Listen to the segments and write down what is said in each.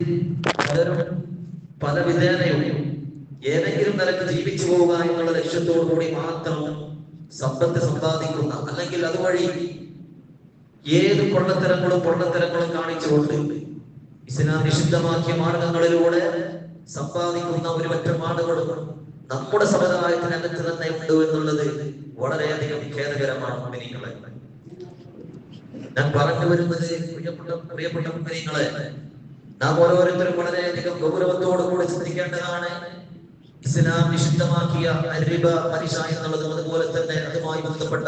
പലരും പല ഏതെങ്കിലും നിലയ്ക്ക് ജീവിച്ചു പോവുക എന്നുള്ള ലക്ഷ്യത്തോടു കൂടി മാത്രം സമ്പത്ത് സമ്പാദിക്കുന്ന അല്ലെങ്കിൽ അതുവഴി ഏത് പൊള്ളത്തരങ്ങളും പൊള്ളത്തരങ്ങളും കാണിച്ചുകൊണ്ട് ഇസ്ലാം നിഷിദ്ധമാക്കിയ മാർഗങ്ങളിലൂടെ സമ്പാദിക്കുന്ന ഒരു പറ്റം ആളുകളും നമ്മുടെ സമുദായത്തിനകത്ത് തന്നെ ഉണ്ട് എന്നുള്ളത് വളരെയധികം ഖേദകരമാണ് മുമ്പിനിങ്ങളെ ഞാൻ പറഞ്ഞു വരുന്നത് പ്രിയപ്പെട്ട പ്രിയപ്പെട്ട മുമ്പിനിങ്ങളെ നാം ഓരോരുത്തരും വളരെയധികം ഗൗരവത്തോടു കൂടി ചിന്തിക്കേണ്ടതാണ്. ഇസ്ലാം നിഷിദ്ധമാക്കിയ അരിബ പലിശ എന്നുള്ളതും അതുപോലെ തന്നെ അതുമായി ബന്ധപ്പെട്ട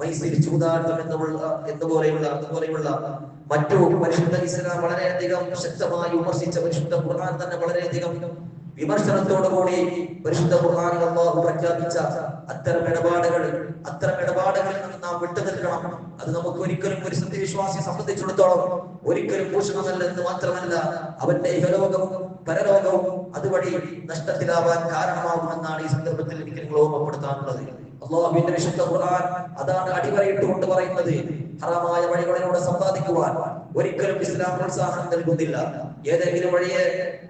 മൈസൂർ ചൂതാട്ടം എന്നുള്ള എന്നുപോലെയുള്ള അതുപോലെയുള്ള മറ്റു പരിശുദ്ധ ഇസ്ലാം വളരെയധികം ശക്തമായി വിമർശിച്ച പരിശുദ്ധ ഖുർആൻ തന്നെ വളരെയധികം വിമർശനത്തോടുകൂടി പരിശുദ്ധ ഖുർആാനിൽ അള്ളാഹു പ്രഖ്യാപിച്ച അത്തരം ഇടപാടുകൾ അത്തരം ഇടപാടുകളിൽ നിന്ന് നാം വിട്ടു നിൽക്കണം അത് നമുക്ക് ഒരിക്കലും ഒരു സത്യവിശ്വാസിയെ സംബന്ധിച്ചിടത്തോളം ഒരിക്കലും ഭൂഷണമല്ല എന്ന് മാത്രമല്ല അവന്റെ ഇഹലോകവും പരലോകവും അതുവഴി നഷ്ടത്തിലാവാൻ കാരണമാകുമെന്നാണ് ഈ സന്ദർഭത്തിൽ എനിക്ക് നിങ്ങൾ ഓർമ്മപ്പെടുത്താനുള്ളത്. അള്ളാഹുവിന്റെ വിശുദ്ധ ഖുർആൻ അതാണ് അടിവരയിട്ടുകൊണ്ട് പറയുന്നത്. ഹറാമായ വഴികളിലൂടെ സമ്പാദിക്കുവാൻ ഒരിക്കലും ഇസ്ലാം പ്രോത്സാഹനം നൽകുന്നില്ല. ഏതെങ്കിലും വഴിയെ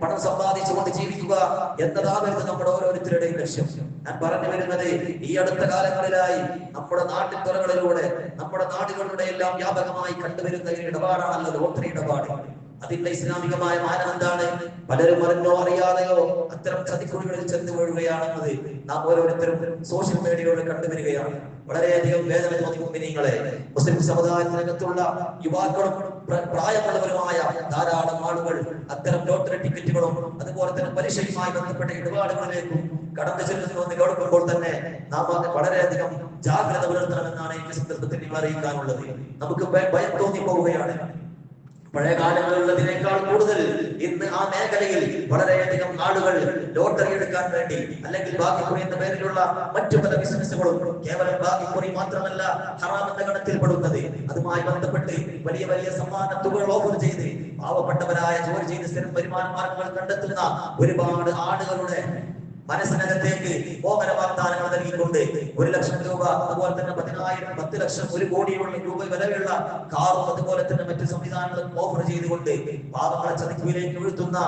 പണം സമ്പാദിച്ചുകൊണ്ട് ജീവിക്കുക എന്നതാകരുത് നമ്മുടെ ഓരോരുത്തരുടെയും ലക്ഷ്യം. ഞാൻ പറഞ്ഞു വരുന്നത് ഈ അടുത്ത കാലങ്ങളിലായി നമ്മുടെ നാട്ടിൻ തുറകളിലൂടെ നമ്മുടെ നാടുകളുടെ എല്ലാം വ്യാപകമായി കണ്ടുവരുന്ന ഒരു ഇടപാടാണല്ലോ ലോട്ടറി ഇടപാട്. അതിന്റെ ഇസ്ലാമികമായ മാനം എന്താണ്? പലരും അറിഞ്ഞോ അറിയാതെയോ അത്തരം ചതിക്കുഴികളിൽ ചെന്ന് വീഴുകയാണെന്നത് നാം ഓരോരുത്തരും സോഷ്യൽ മീഡിയയോട് കണ്ടുവരികയാണ്. വളരെയധികം വേദന തോന്നിക്കും നിങ്ങളെ മുസ്ലിം സമുദായത്തിനകത്തുള്ള യുവാക്കളും പ്ര- പ്രായമുള്ളവരുമായ ധാരാളം ആളുകൾ അത്തരം ലോട്ടറി ടിക്കറ്റുകളും അതുപോലെ തന്നെ പലിശയുമായി ബന്ധപ്പെട്ട ഇടപാടുകളിലേക്കും കടന്നു ചെല്ലുന്നു എന്ന് കേൾക്കുമ്പോൾ തന്നെ നാം വളരെയധികം ജാഗ്രത പുലർത്തണമെന്നാണ് എനിക്ക് സന്ദർഭത്തിൽ നിങ്ങൾ അറിയിക്കാനുള്ളത് നമുക്ക് ഭയം തോന്നി പോവുകയാണ് പഴയ കാലങ്ങളിലുള്ളതിനേക്കാൾ കൂടുതൽ ഇന്ന് ആ മേഖലയിൽ വളരെയധികം ആളുകൾ ലോട്ടറി എടുക്കാൻ വേണ്ടി അല്ലെങ്കിൽ ഭാഗ്യക്കുറി എന്ന പേരിലുള്ള മറ്റു പല ബിസിനസ്സുകളും കേവലം ഭാഗ്യക്കുറി മാത്രമല്ല ഹറാം എന്ന ഗണത്തിൽപ്പെടുന്നത് അതുമായി ബന്ധപ്പെട്ട് വലിയ വലിയ സമ്മാന തുകകൾ ഓഫർ ചെയ്ത് പാവപ്പെട്ടവരായ ജോലി ചെയ്ത് സ്ഥിരം വരുമാന മാർഗങ്ങൾ കണ്ടെത്തുന്ന ഒരുപാട് ആളുകളുടെ മനസ്സിനകത്തേക്ക് മോഹന വാഗ്ദാനങ്ങൾ നൽകിക്കൊണ്ട് ഒരു ലക്ഷം രൂപ അതുപോലെ തന്നെ പതിനായിരം പത്ത് ലക്ഷം ഒരു കോടിയോളം രൂപ വിലയുള്ള കാറും അതുപോലെ തന്നെ മറ്റു സംവിധാനങ്ങളും ഓഫർ ചെയ്തുകൊണ്ട് പാവങ്ങളെ ചതിക്കുവിലേക്ക് വീഴ്ത്തുന്ന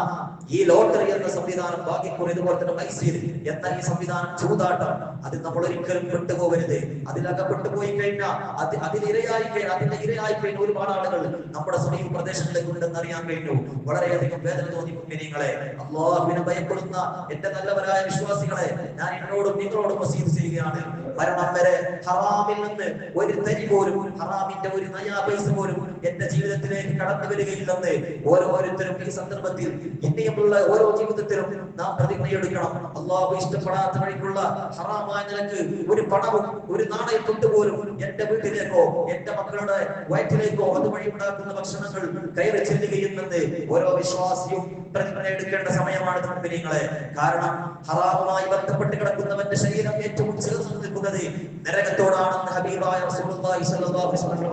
ഈ ലോട്ടറി എന്ന സംവിധാനം ബാക്കിക്കൂർ ഇതുപോലെ തന്നെ മൈസൂർ എന്ന ഈ സംവിധാനം ചൂതാട്ടം. അത് നമ്മൾ ഒരിക്കലും പെട്ടുപോകരുത്. അതിലകപ്പെട്ടു പോയി കഴിഞ്ഞാൽ അത് അതിലിരയായി കഴിഞ്ഞാൽ അതിന്റെ ഇരയായി കഴിഞ്ഞ ഒരുപാട് ആളുകൾ നമ്മുടെ സമീപ പ്രദേശങ്ങളിലേക്ക് ഉണ്ടെന്ന് അറിയാൻ കഴിഞ്ഞു. വളരെയധികം വേദന തോന്നി കുഞ്ഞിനെ അള്ളാഹുവിനെ ഭയപ്പെടുന്ന എന്റെ നല്ലവരായ വിശ്വാസികളെ ഞാൻ എന്നോടും നിങ്ങളോടും വസീത് ചെയ്യുകയാണ് മരണം വരെ ഹറാമിൽ നിന്ന് ഒരു തരി പോലും ഹറാമിന്റെ ഒരു നയാ പൈസ പോലും എന്റെ ജീവിതത്തിലേക്ക് കടന്നു വരികയില്ലെന്ന് ഓരോരുത്തരും ഈ സന്ദർഭത്തിൽ ഇനിയുമുള്ള ഓരോ ജീവിതത്തിലും നാം പ്രതിജ്ഞയെടുക്കണം. അള്ളാഹു ഇഷ്ടപ്പെടാത്ത വഴിക്കുള്ള ഹറാമായ നിലയ്ക്ക് ഒരു പണവും ഒരു നാണയത്തൊട്ട് പോലും എന്റെ വീട്ടിലേക്കോ എന്റെ മക്കളുടെ വയറ്റിലേക്കോ അതുവഴി ഉണ്ടാക്കുന്ന ഭക്ഷണങ്ങൾ കയറി ചെല്ലുകയില്ലെന്ന് ഓരോ വിശ്വാസിയും പ്രതിജ്ഞ എടുക്കേണ്ട സമയമാണ് താല്പര്യങ്ങളെ കാരണം ഹറാമുമായി ബന്ധപ്പെട്ട് കിടക്കുന്നവന്റെ ശരീരം ഏറ്റവും ചേർന്ന് നിൽക്കുന്നത് നരകത്തോടാണെന്ന് ഹബീബായ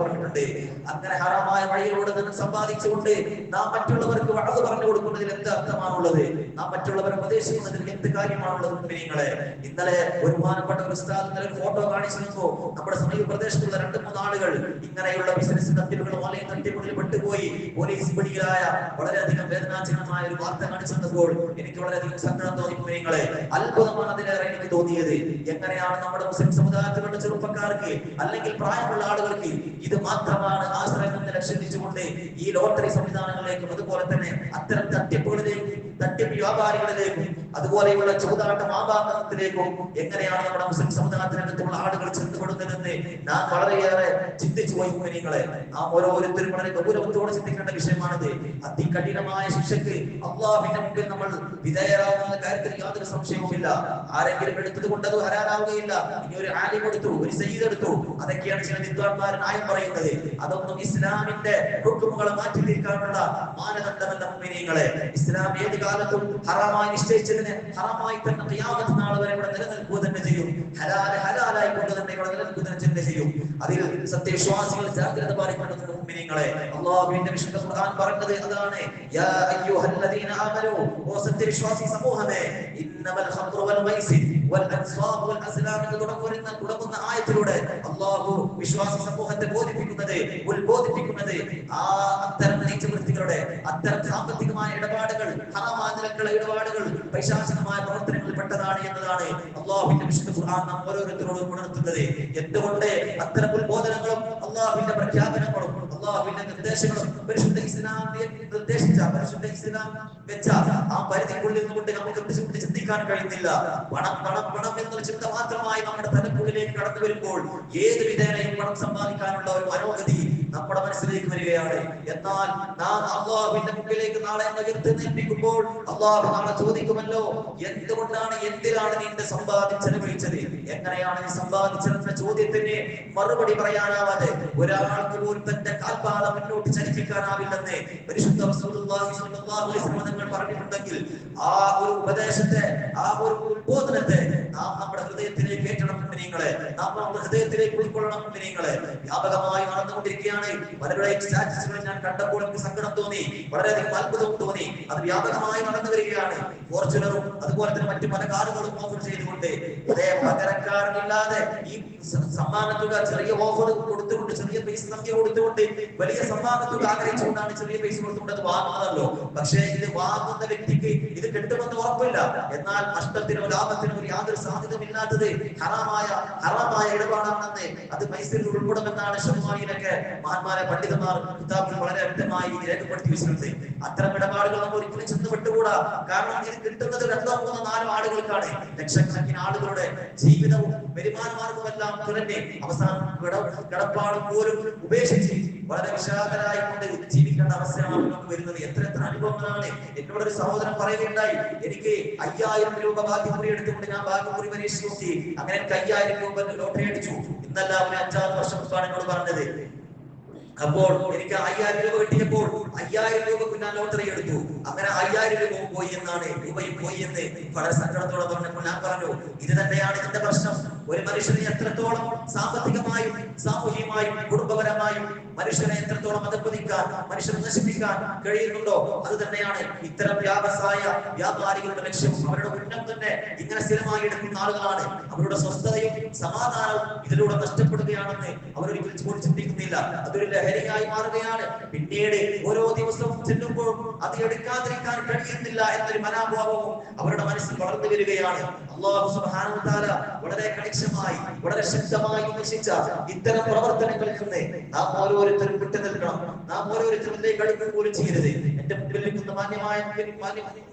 പറഞ്ഞിട്ടുണ്ട്. അങ്ങനെ ഹറാമായ വഴിയിലൂടെ നിന്ന് സമ്പാദിച്ചുകൊണ്ട് നാം മറ്റുള്ളവർക്ക് വളർന്നു പറഞ്ഞു കൊടുക്കുന്നതിൽ എന്ത് അർത്ഥമാണുള്ളത്? നാം മറ്റുള്ളവരെ ഉപദേശിക്കുന്നതിൽ എന്ത് കാര്യമാണുള്ളത് നിങ്ങളെ ഇന്നലെ ബഹുമാനപ്പെട്ട ഒരു ഉസ്താദ് ഇന്നലെ ഫോട്ടോ കാണിച്ചിരുന്നു. നമ്മുടെ സമീപ പ്രദേശത്തുള്ള രണ്ട് മൂന്ന് ആളുകൾ ഇങ്ങനെയുള്ള ബിസിനസ് തട്ടിപ്പുകളും ഓലയും തട്ടിപ്പുകളിൽ പെട്ടുപോയി. പോലീസ് പിടിയിലായ വളരെയധികം വേദനാജനകമായ ഒരു വാർത്ത കാണിച്ചപ്പോൾ എനിക്ക് വളരെയധികം സങ്കടം തോന്നി നിങ്ങളെ അത്ഭുതമാണ് അതിലേറെ എനിക്ക് തോന്നിയത്. എങ്ങനെയാണ് നമ്മുടെ മുസ്ലിം സമുദായത്തിലുള്ള ചെറുപ്പക്കാർക്ക് അല്ലെങ്കിൽ പ്രായമുള്ള ആളുകൾക്ക് ഇത് മാത്രമാണ് ആശ്രയം എന്ന് ലക്ഷ്യത്തിച്ചുകൊണ്ട് ഈ ലോട്ടറി സംവിധാനങ്ങളിലേക്കും അതുപോലെ തന്നെ അത്തരം തട്ടിപ്പുകളിലേക്കും തട്ടിപ്പ് വ്യാപാരികളിലേക്കും അതുപോലെയുള്ള ചൂതാട്ട ആഭാസത്തിലേക്കും എങ്ങനെയാണ് നമ്മുടെ മുസ്ലിം സമുദായത്തിനകത്തുള്ള ആളുകൾ ചെന്നുപെടുന്നതെന്ന് നാം വളരെയേറെ ചിന്തിച്ചു പോയി കുഞ്ഞുങ്ങളെ. നാം ഓരോരുത്തരും വളരെ ഗൗരവത്തോടെ ചിന്തിക്കേണ്ട വിഷയമാണിത്. അതികഠിനമായ ശിക്ഷയ്ക്ക് അള്ളാഹിന്റെ മുമ്പിൽ നമ്മൾ വിധേയരാകുന്ന കാര്യത്തിൽ യാതൊരു സംശയവുമില്ല. ആരെങ്കിലും എടുത്തത് കൊണ്ട് അത് ഹരാനാവുകയില്ല ഇനി ഒരു ആലി എടുത്തു ഒരു സയ്യിദ് എടുത്തു. അതൊക്കെയാണ് ചില വിദ്വാൻമാർ ന്യായം പറയുന്നത്. അതൊന്നും ഇസ്ലാമിന്റെ ഹുക്കുമുകളെ മാറ്റി തീർക്കാനുള്ള മാനദണ്ഡമല്ല മുഅ്മിനീങ്ങളെ. ഇസ്ലാം ഏത് കാലത്തും ഹറാമായി നിശ്ചയിച്ചതിന് ഹറാമായി തന്നെ നാളെ വരെ ഇവിടെ നിലനിൽക്കുക തന്നെ ചെയ്യും. ഹലാല ഹലാലായി കൊണ്ട് തന്നെ ഇവിടെ നിലനിൽക്കുക തന്നെ ചെയ്യും അതിൽ സത്യവിശ്വാസികൾ ജാഗ്രത പാലിക്കേണ്ടതുണ്ട് മുഅ്മിനീങ്ങളെ വിശുദ്ധ ഖുർആൻ യാ ഓ സത്യവിശ്വാസി സമൂഹമേ ഇന്നമൽ വൽ വൽ അല്ലാഹു വിശ്വാസി സമൂഹത്തെ ബോധിപ്പിക്കുന്നത് ആ അത്തരം സാമ്പത്തികമായ ഇടപാടുകൾ ഹറാമായ ഇടപാടുകൾ പൈശാചികമായ പ്രവർത്തനങ്ങളിൽ പെട്ടതാണ് എന്നതാണ് വിശുദ്ധ ഖുർആൻ നാം ഓരോരുത്തരോടും ഉണർത്തുന്നത്. എന്തുകൊണ്ട് അത്തരം ഉത്ബോധനങ്ങളും അള്ളാഹുവിന്റെ പ്രഖ്യാപനങ്ങളും അള്ളാഹുവിന്റെ നിർദ്ദേശങ്ങളും പരിശുദ്ധ ഇസ്ലാം നിർദ്ദേശിച്ച പരിശുദ്ധ ഇസ്ലാം വെച്ച ആ പരിധിക്കുള്ളിൽ നിന്നുകൊണ്ട് നമുക്ക് എന്തുകൊണ്ട് ചിന്തിക്കാൻ കഴിയുന്നില്ല. പണം പണം പണം എന്നുള്ള ചിന്ത മാത്രമായി നമ്മുടെ തലക്കുള്ളിലേക്ക് കടന്നു വരുമ്പോൾ ഏത് വിധേനയും പണം സമ്പാദിക്കാനുള്ള ഒരു മനോഗതി നമ്മുടെ മനസ്സിലേക്ക് വരികയാണ്. എന്നാൽ നാം അള്ളാഹുവിന്റെ മുമ്പിലേക്ക് നാളെ ഉയർത്തി നിൽപ്പിക്കുമ്പോൾ അള്ളാഹു നാളെ ചോദിക്കുമല്ലോ എന്തുകൊണ്ടാണ് എന്തിനാണ് നിന്റെ എന്റെ സമ്പാദ്യം ചെലവഴിച്ചത് എങ്ങനെയാണ് നീ സമ്പാദിച്ചതെന്ന ചോദ്യത്തിന് മറുപടി പറയാനാവാതെ ഒരാൾക്ക് പോലും തന്റെ കാൽപാത മുന്നോട്ട് ചലിപ്പിക്കാനാവില്ലെന്ന് പരിശുദ്ധ തങ്ങൾ പറഞ്ഞിട്ടുണ്ടെങ്കിൽ ആ ഒരു ഉപദേശത്തെ ആ ഒരു ഉത്ബോധനത്തെ നാം നമ്മുടെ ഹൃദയത്തിലേക്ക് ഏറ്റണം മുന്നിങ്ങളെ നാം നമ്മുടെ ഹൃദയത്തിലേക്ക് ഉൾക്കൊള്ളണം മുന്നിങ്ങളെ വ്യാപകമായി നടന്നുകൊണ്ടിരിക്കുകയാണ് പലരുടെയും സ്റ്റാറ്റസുകൾ ഞാൻ കണ്ടപ്പോൾ എനിക്ക് സങ്കടം തോന്നി. വളരെയധികം അത്ഭുതവും തോന്നി. അത് വ്യാപകമായി നടന്നു വരികയാണ്. ഫോർച്യൂണറും അതുപോലെ തന്നെ മറ്റു പല കാറുകളും ഓഫർ ചെയ്തുകൊണ്ട്. അതേ പകരക്കാരനില്ലാതെ ഈ സമ്മാനത്തുക സമ്മാന തുക ചെറിയ ഓഫർ കൊടുത്തുകൊണ്ട് ചെറിയ പൈസ സംഖ്യ കൊടുത്തുകൊണ്ട് വലിയ സമ്മാന തുക ആഗ്രഹിച്ചുകൊണ്ടാണ് ചെറിയ പൈസ കൊടുത്തുകൊണ്ട് അത് വാങ്ങുന്നതല്ലോ. പക്ഷേ ഇത് വാങ്ങുന്ന വ്യക്തിക്ക് ഇത് കിട്ടുമെന്ന് ഉറപ്പില്ല. എന്നാൽ നഷ്ടത്തിനോ ലാഭത്തിനോ യാതൊരു സാധ്യതമില്ലാത്തത് ഹറാമായ ഹറാമായ ഇടപാടാണെന്ന്. അത് മൈസൂരിൽ ഉൾപ്പെടുമെന്നാണ് ഷെറുമായിലൊക്കെ മഹാന്മാരെ പണ്ഡിതന്മാർ കിതാബിൽ വളരെ വ്യക്തമായി രേഖപ്പെടുത്തി വെച്ചിട്ടുണ്ട്. അത്തരം ഇടപാടുകൾ നമ്മൾ ഒരിക്കലും ചെന്ന് വിട്ടുകൂടാ. കാരണം ഇത് കിട്ടുന്നത് രണ്ടോ നാലോ ആളുകൾക്കാണ്. ലക്ഷക്കണക്കിന് ആളുകളുടെ ജീവിതവും വരുമാന മാർഗവുമെല്ലാം തുറന്നെ അവസാനം കിടപ്പാടും പോലും ഉപേക്ഷിച്ച് വളരെ വിശാലരായി കൊണ്ട് ജീവിക്കേണ്ട അവസ്ഥയാണ് നമുക്ക് വരുന്നത്. എത്ര എത്ര അനുഭവങ്ങളാണ്. എന്നോട് ഒരു സഹോദരൻ പറയുകയുണ്ടായി എനിക്ക് അയ്യായിരം രൂപ ഭാഗ്യമുറി എടുത്തുകൊണ്ട് ഞാൻ ഭാഗ്യമുറി പരീക്ഷ നോക്കി. അങ്ങനെ എനിക്ക് അയ്യായിരം രൂപ ലോട്ടറി അടിച്ചു. ഇന്നല്ല അവന് അഞ്ചാറ് വർഷം എന്നോട് പറഞ്ഞത്. അപ്പോൾ എനിക്ക് അയ്യായിരം രൂപ കിട്ടിയപ്പോൾ അയ്യായിരം രൂപ കുഞ്ഞാൻ ലോട്ടറി എടുത്തു. അങ്ങനെ അയ്യായിരം രൂപ പോയി എന്നാണ് രൂപയും പോയി എന്ന് വളരെ സങ്കടത്തോടെ പറഞ്ഞപ്പോൾ ഞാൻ പറഞ്ഞു ഇത് തന്നെയാണ് ഇതിന്റെ പ്രശ്നം. ഒരു മനുഷ്യനെ എത്രത്തോളം സാമ്പത്തികമായും സാമൂഹികമായും കുടുംബപരമായും മനുഷ്യനെ എത്രത്തോളം അധപ്പതിക്കാൻ മനുഷ്യനെ നശിപ്പിക്കാൻ കഴിയുന്നുണ്ടോ? അത് തന്നെയാണ് ഇത്തരം വ്യാവസായ വ്യാപാരികളുടെ ലക്ഷ്യം. അവരുടെ ഉന്നം തന്നെ ഇങ്ങനെ സ്ഥിരമായി എടുക്കുന്ന ആളുകളാണ്. അവരുടെ സ്വസ്ഥതയും സമാധാനവും ഇതിലൂടെ നഷ്ടപ്പെടുകയാണെന്ന് അവരൊരിക്കലും ചിന്തിക്കുന്നില്ല. അതൊരു ലഹരിയായി മാറുകയാണ്. പിന്നീട് ഓരോ ദിവസവും ചെല്ലുമ്പോൾ അത് എടുക്കാതിരിക്കാൻ കഴിയുന്നില്ല എന്നൊരു മനോഭാവവും അവരുടെ മനസ്സിൽ വളർന്നു വരികയാണ്. അള്ളാഹു സുബ്ഹാനഹു വ വളരെ കണിശമായി വളരെ ശക്തമായി വിമർശിച്ച ഇത്തരം പ്രവർത്തനങ്ങളിൽ നിന്ന് നാം ഓരോരുത്തരും വിട്ടു നിൽക്കണം. നാം ഓരോരുത്തരും ഇതിലേക്ക് അടുക്കുക പോലും ചെയ്യരുത്. എന്റെ മുമ്പിൽ നിൽക്കുന്ന മാന്യമായ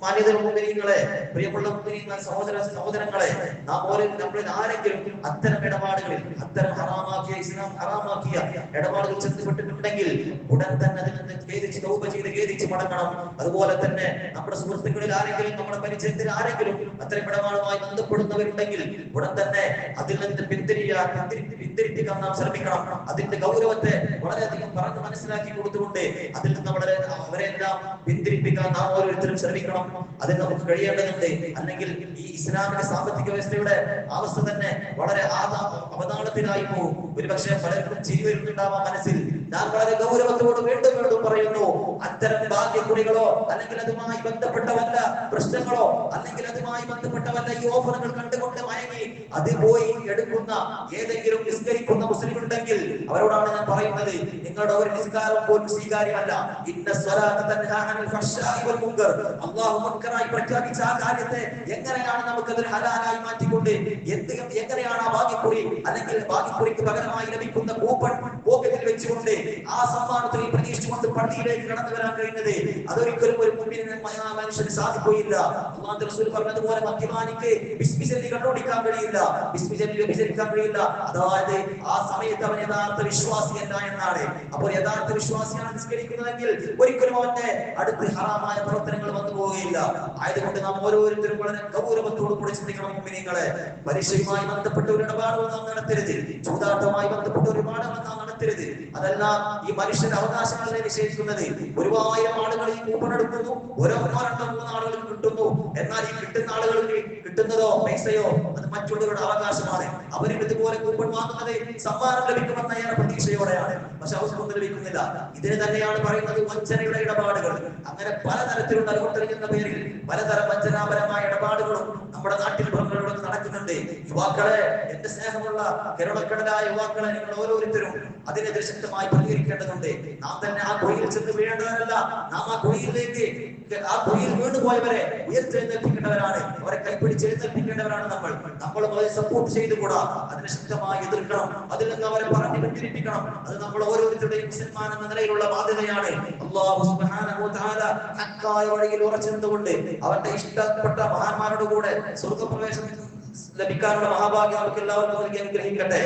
മാന്യത മുമ്പിനിങ്ങളെ പ്രിയമുള്ള മുമ്പിനിങ്ങൾ സഹോദര സഹോദരങ്ങളെ നാം ഓരോ നമ്മളിൽ ആരെങ്കിലും അത്തരം ഇടപാടുകളിൽ അത്തരം ഹറാമാക്കിയ ഇസ്ലാം ഹറാമാക്കിയ ഇടപാടുകൾ ചെന്നുപെട്ടിട്ടുണ്ടെങ്കിൽ ഉടൻ തന്നെ അതിൽ നിന്ന് ഖേദിച്ച് തൗബ ചെയ്ത് ഖേദിച്ച് മടങ്ങണം. അതുപോലെ തന്നെ നമ്മുടെ സുഹൃത്തുക്കളിൽ ആരെങ്കിലും നമ്മുടെ പരിചയത്തിൽ ആരെങ്കിലും അത്തരം ഇടപാടുമായി ബന്ധപ്പെടുന്നവരുണ്ടെങ്കിൽ ഉടൻ തന്നെ അതിൽ നിന്ന് പിന്തിരിയാൻ പിന്തിരി- പിന്തിരിപ്പിക്കാൻ നാം ശ്രമിക്കണം. അതിന്റെ ഗൗരവത്തെ വളരെയധികം പറഞ്ഞ് മനസ്സിലാക്കി കൊടുത്തുകൊണ്ട് അതിൽ നിന്ന് വളരെ അവരെല്ലാം പിന്തിരിപ്പിക്കാൻ നാം ഓരോരുത്തരും ശ്രമിക്കണം. അതിന് നമുക്ക് കഴിയേണ്ടതുണ്ട്. അല്ലെങ്കിൽ ഈ ഇസ്ലാമിക സാമ്പത്തിക വ്യവസ്ഥയുടെ അവസ്ഥ തന്നെ വളരെ അവതാളത്തിലായി പോകും. ഒരുപക്ഷെ പലർക്കും ചിരി വരുന്നുണ്ടാവാം മനസ്സിൽ. ഞാൻ വളരെ ഗൗരവത്തോട് വീണ്ടും വീണ്ടും പറയുന്നു അത്തരം ഭാഗ്യക്കുറികളോ അല്ലെങ്കിൽ അതുമായി ബന്ധപ്പെട്ട വല്ല പ്രശ്നങ്ങളോ അല്ലെങ്കിൽ അതുമായി ബന്ധപ്പെട്ട വല്ല ഈ ഓഫറുകൾ കണ്ടുകൊണ്ട് മയങ്ങി അത് പോയി എടുക്കുന്ന ഏതെങ്കിലും നിസ്കരിക്കുന്ന മുസ്ലിം ഉണ്ടെങ്കിൽ അവരോടാണ് ഞാൻ പറയുന്നത് നിങ്ങളുടെ ഒരു നിസ്കാരം പോലും സ്വീകാര്യമല്ല. ഇന്ന മുൻകറായി പ്രഖ്യാപിച്ച ആ കാര്യത്തെ എങ്ങനെയാണ് നമുക്ക് അതിൽ ഹലാലായി മാറ്റിക്കൊണ്ട് എന്ത് എങ്ങനെയാണ് ആ ഭാഗ്യക്കുറി അല്ലെങ്കിൽ ഭാഗ്യക്കുറിക്ക് പകരമായി ലഭിക്കുന്ന കൂപ്പൺ പോക്കറ്റിൽ വെച്ചുകൊണ്ട് ആ സമ്മാനത്തിൽ പ്രതീക്ഷിച്ചുകൊണ്ട് പള്ളിയിലേക്ക് കടന്നു വരാൻ കഴിഞ്ഞത് അതൊരിക്കലും ഒരു മുമ്പിന് മനുഷ്യന് സാധിക്കുകയില്ല. പറഞ്ഞതുപോലെ മദ്യപാനിക്ക് ബിസ്മി ചൊല്ലി കണ്ടുപിടിക്കാൻ കഴിയില്ല. ബിസ്മി ചൊല്ലി വ്യഭിചരിക്കാൻ കഴിയില്ല. അതായത് ആ സമയത്ത് അവൻ യഥാർത്ഥ വിശ്വാസിയല്ല എന്നാണ്. അപ്പോൾ യഥാർത്ഥ വിശ്വാസിയാണ് നിസ്കരിക്കുന്നതെങ്കിൽ ഒരിക്കലും അവന്റെ അടുത്ത് ഹറാമായ പ്രവർത്തനങ്ങൾ വന്നു പോവുകയില്ല. ആയതുകൊണ്ട് നാം ഓരോരുത്തരും വളരെ ഗൗരവത്തോടു കൂടി ചിന്തിക്കണം മുമ്പിനിങ്ങളെ പരീക്ഷയുമായി ബന്ധപ്പെട്ട ഒരു ഇടപാടുകൾ നാം നടത്തരുത്. ചൂതാട്ടവുമായി ബന്ധപ്പെട്ട ഒരു ഇടപാടുകൾ നാം നടത്തരുത്. അതെല്ലാം ഈ മനുഷ്യന്റെ അവകാശങ്ങളെ നിഷേധിക്കുന്നത് ഒരുപായിരം ആളുകൾ ഈ കൂപ്പൺ എടുക്കുന്നു ഓരോ രണ്ടോ മൂന്ന് ആളുകൾ കിട്ടുന്നു. എന്നാൽ ഈ കിട്ടുന്ന ആളുകൾക്ക് കിട്ടുന്നതോ പൈസയോ അത് മറ്റുള്ളവരുടെ അവകാശമാണ്. അവരും ഇതുപോലെ കൂപ്പൺ വാങ്ങുന്നത് സമ്മാനം ലഭിക്കുമെന്ന പ്രതീക്ഷയോടെയാണ്. പക്ഷെ അവസരം ലഭിക്കുന്നില്ല. ഇതിന് തന്നെയാണ് പറയുന്നത് വഞ്ചനയുടെ ഇടപാടുകൾ. അങ്ങനെ പലതരത്തിലുള്ള ലോട്ടറി എന്ന പേരിൽ പലതരം വഞ്ചനാപരമായ ഇടപാടുകളും നമ്മുടെ നാട്ടിൽ പുറങ്ങളിലൂടെ നടക്കുന്നുണ്ട്. യുവാക്കളെ എന്റെ സ്നേഹമുള്ള കേരളക്കടലായ യുവാക്കളെ നിങ്ങൾ ഓരോരുത്തരും അതിനെതിരെ ശക്തമായി പ്രതികരിക്കേണ്ടതുണ്ട്. നാം തന്നെ ആ കുഴിയിൽ ചെന്ന് വീഴേണ്ടവരല്ല. നാം ആ കുഴിയിലേക്ക് ആ കുഴിയിൽ വീണുപോയവരെ ഉയർത്തെഴുന്നേൽപ്പിക്കേണ്ടവരാണ്. അവരെ കൈപ്പിടിച്ച് എഴുന്നേൽപ്പിക്കേണ്ടവരാണ് നമ്മൾ. നമ്മൾ അവരെ സപ്പോർട്ട് ചെയ്തു ചെയ്തുകൂടാ? അതിനെ ശക്തമായി എതിർക്കണം. അതിൽ നിന്ന് അവരെ പറഞ്ഞു പിന്തിരിപ്പിക്കണം അത് നമ്മൾ ഓരോരുത്തരുടെയും മുസൽമാൻ എന്ന നിലയിലുള്ള ബാധ്യതയാണ്. അള്ളാഹു വഴിയിൽ ഉറച്ചു അവരുടെ ഇഷ്ടപ്പെട്ട മഹാന്മാരുടെ കൂടെ സ്വർഗപ്രവേശനം ലഭിക്കാനുള്ള മഹാഭാഗ്യം നമുക്ക് എല്ലാവർക്കും നൽകി അനുഗ്രഹിക്കട്ടെ.